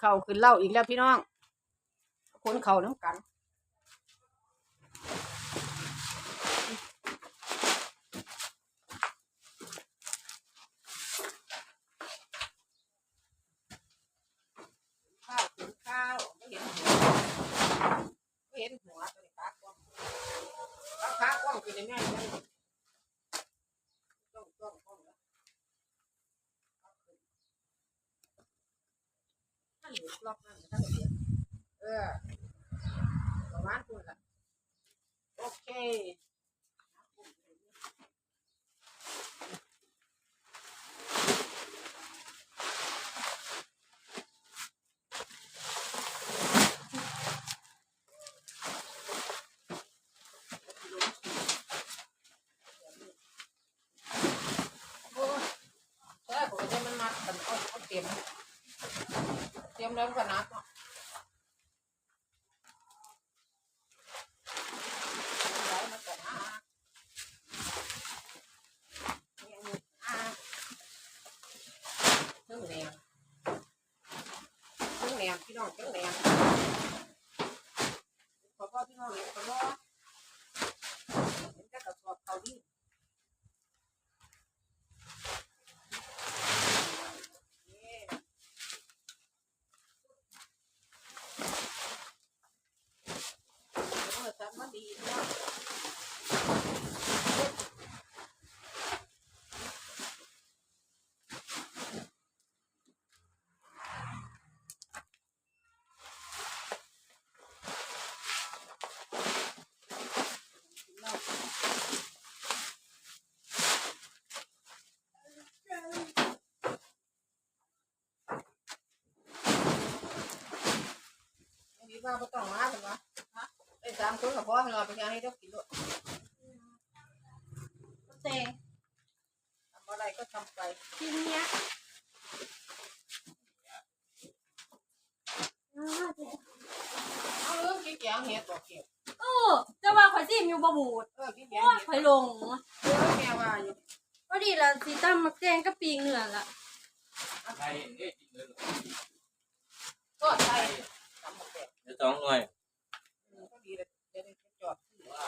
เขาขึ้นเหล่าอีกแล้วพี่น้องคนเขาน้ำกัน ข้าวถึงข้าวไม่เห็นหัวไม่เห็นหัวตัวนี้ปากกว้างปากขากว้างคือในแม่เลยต้องต้องต้องแล้ว ถ้าเหลือรอบนั่นถ้าเหลือเออประมาณคุณละโอเค เตรียมแล้วก็นัดเนาะเอาไว้มาก่อนนะเนี่ยนี่อ่าเครื่องแหนมเครื่องแหนมพี่น้องเครื่อง อฉันว่าดีเนาะมีว่าไม่ต้องมาถึงวะฮะไอ้ สามคนกับพ่อเราไปยังให้เด็กกินด้วยเตงทำอะไรก็ทำไปทีเนี้ยเอาเรื่องกินแกงเห็ดบอกเกี่ยวเออจะว่าข่อยซิมอยู่บ่บูดเออกินแกงโอ้ยเห็ดข่อยลงเออแม่ว่าอยู่พอดีละสีตั้มมักแกงกับปีงเนื้อละใครเอ๊ะกินเลยเหรอก็ใช่ทำหมดแบบเดี๋ยวสองหน่วย ก็ดีเลยจะได้จอด ว่า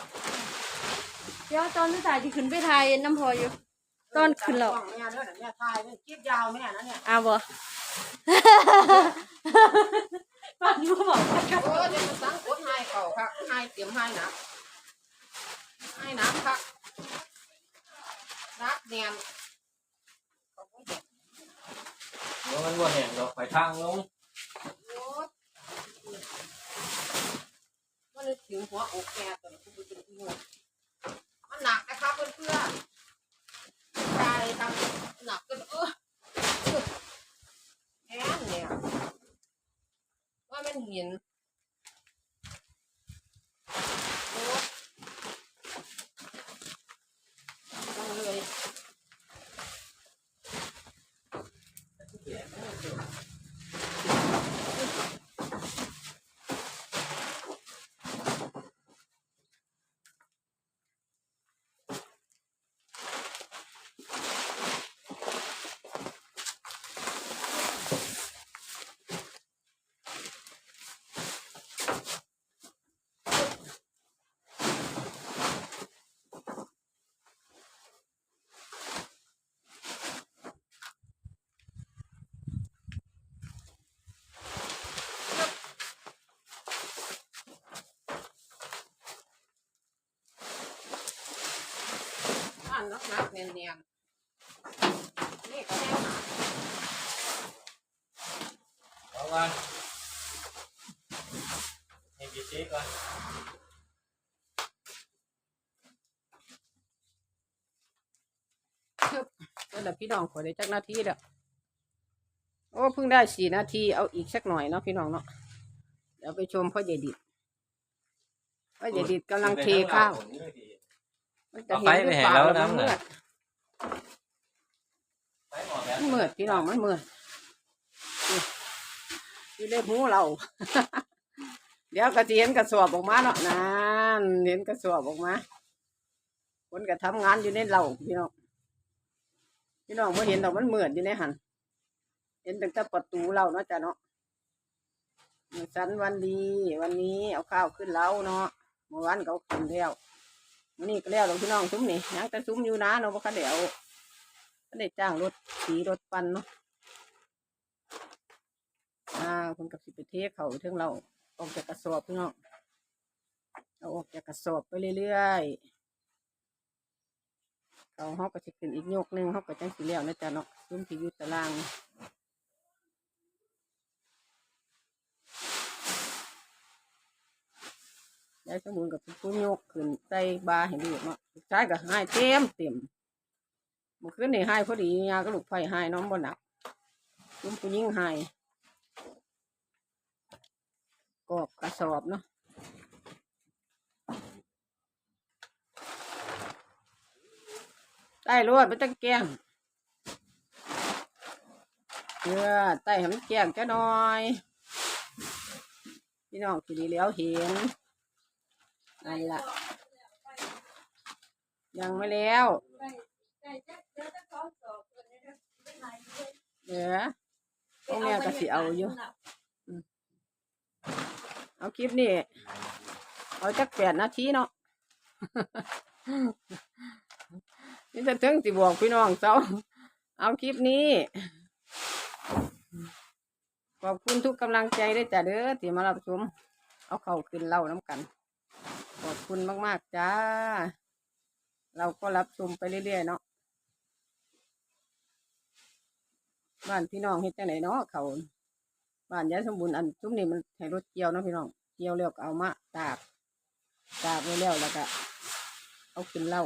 เดี๋ยวตอนที่ถ่ายที่ขึ้นไปถ่ายน้ำพออยู่ต้นขึ้นแล้วแม่เด้อแม่ทายเนี่ยคลิปยาวแม่นะเนี่ยอ้าวบ่ฟังอยู่บอกโอ้เดี๋ยวมันสังกดให้เขาครับให้เตรียมให้นะให้น้ำครับนักเนียนเขาก็เห็นเดี๋ยวมันว่าแห้งดอกไปทางลงโอ้ยมันนึกถึงหัวอกแกตอนนี้คุณเป็นอีโง่มัน หนักนะคะเพื่อนๆใจทำหนักกันเออเออแอนเนี่ยว่ามันเห็น นักนักเนียนเนียนนี่ก็แน่นาเอากันให้กินเจ๊ก่อนก็เดี๋ยวพี่น้องขอได้จักนาทีเด้อโอ้เพิ่งได้สี่นาทีเอาอีกสักหน่อยเนาะพี่น้องเนาะเดี๋ยวไปชมพ่อใหญ่ดิดพ่อใหญ่ดิดกำลังเทข้าว มันจะเห็นหรือเปล่าแล้วมันมืดไปหมอแบมันมืดพี่น้องมันมืดนี่อยู่ในหูเรา เดี๋ยวก็จะเห็นกระสอบออกมาเนาะนั่นเห็นกระสอบออกมาคนก็ทำงานอยู่ในเราพี่น้องพี่น้องเมื่อเห็นดอกมันมืดอยู่ในหันเห็นตั้งแต่ประตูเราเนาะจ้ะเนาะมื้อสันวันดี วันนี้เอาข้าวขึ้นเล้าเนาะเมื่อวานก็เอาขึ้นแล้ว วันนี้ก็แล้วเราพี่น้องซุ้มนี่ยังแต่ซุ้มอยู่นะเนาะบ่คันเดี๋ยวก็ได้จ้างรถสีรถปันเนาะอ่าคนกับสิไปเทเขาเทิงเราออกจากกระสอบพี่น้องเอาออกจากกระสอบไปเรื่อยๆเขาเขาก็จะขึ้นอีกโยกหนึ่งเขาก็จังสีแล้วนะจ๊ะเนาะซุ้มที่อยู่ตาราง ยายสมุนกับผู้ยกขึ้นใส่บาให้ดูเนาะลูกชายก็ให้เต็มเต็มเมื่อคืนนี่ให้พอดียาก็ลูกไฟให้น้องบ่หนักลุมผู้ยิ่งให้กอบกระสอบเนาะใต้รวดไม่ต้องแกล้งเพื่อใต้ให้มันแกล้งจะน่อย พี่น้องทีดีแล้วเห็น นั่นละยังไม่แล้วเดี๋ยวพวกเนี้ยก็สิเอาอยู่ เอาคลิปนี่ เอาจักแปดนาทีเนาะนี่จะถึงสิบอกพี่น้องเจ้าเอาคลิปนี้ ขอบคุณทุกกำลังใจด้วยจ้ะเด้อที่มารับชม เอาเข้าขึ้นเล่าน้ำกัน ขอบคุณมากๆจ้า เราก็รับชมไปเรื่อยๆเนาะบ้านพี่น้องเฮ็ดจังไหนเนาะเขาบ้านยายสมบูรณ์อันซุ้มนี่มันให้รถเกี่ยวนะพี่น้องเกี่ยวแล้วก็เอามาตากตากไว้แล้วแล้วก็เอาขึ้นเหล้า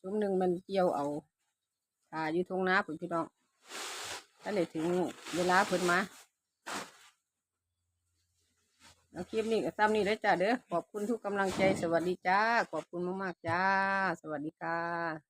ซุ้มหนึ่งมันเกี่ยวเอาทาอยู่ทงน้าผุนพี่น้องถ้าได้ถึงเวลาเพิ่นมา แล้วคลิปนี้ก็ซ้ำนี่เลยจ้าเด้อขอบคุณทุกกำลังใจสวัสดีจ้า ขอบคุณมากๆจ้า สวัสดีค่ะ